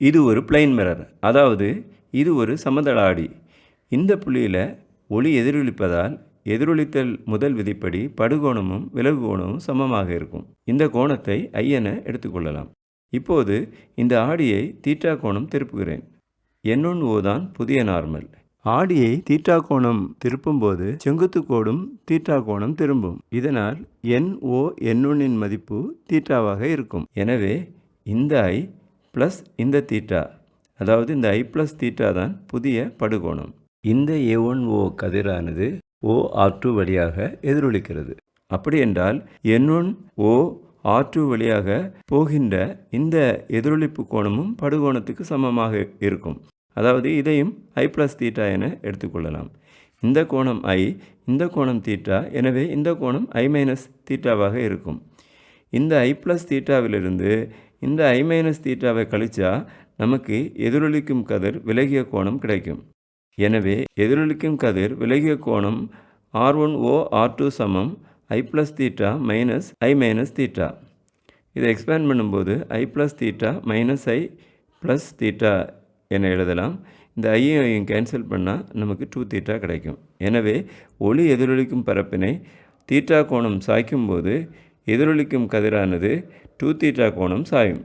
இது ஒரு plain mirror அதாவது இது ஒரு சமதள ஆடி இந்த புள்ளியில் ஒளி எதிரொலிப்பதால் எதிரொலித்தல் முதல் விதிப்படி படுகோணமும் விலகு கோணமும் சமமாக இருக்கும். இந்த கோணத்தை ஐ என எடுத்துக்கொள்ளலாம். இப்போது இந்த ஆடியை தீட்டா கோணம் திருப்புகிறேன். என் ஓ தான் புதிய நார்மல் ஆடியை தீட்டா கோணம் திருப்பும்போது செங்குத்து கோடும் தீட்டா கோணம் திரும்பும். இதனால் என் ஓ என் மதிப்பு தீட்டாவாக இருக்கும். எனவே இந்த ஐ ப்ளஸ் இந்த தீட்டா அதாவது இந்த ஐ ப்ளஸ் தீட்டா தான் புதிய படுகோணம். இந்த ஏ ஒன் ஓ கதிரானது ஓ ஆர் டூ வழியாக எதிரொலிக்கிறது. அப்படி என்றால் N one O R two வழியாக போகின்ற இந்த எதிரொலிப்பு கோணமும் படுகோணத்துக்கு சமமாக இருக்கும். அதாவது இதையும் ஐ ப்ளஸ் தீட்டா என எடுத்துக்கொள்ளலாம் இந்த கோணம் ஐ இந்த கோணம் தீட்டா எனவே இந்த கோணம் ஐ மைனஸ் தீட்டாவாக இருக்கும். இந்த ஐ ப்ளஸ் தீட்டாவிலிருந்து இந்த ஐ மைனஸ் தீட்டாவை கழிச்சா நமக்கு எதிரொலிக்கும் கதிர் விலகிய கோணம் கிடைக்கும். எனவே எதிரொலிக்கும் கதிர் விலகிய கோணம் R one O R two சமம் I plus theta minus I minus theta இதை எக்ஸ்பேண்ட் பண்ணும்போது I plus theta minus I plus theta என எழுதலாம். இந்த ஐயையும் கேன்சல் பண்ணால் நமக்கு டூ தீட்டா கிடைக்கும். எனவே ஒளி எதிரொலிக்கும் பரப்பினை தீட்டா கோணம் சாய்க்கும்போது எதிரொலிக்கும் கதிரானது டூ தீட்டா கோணம் சாயும்.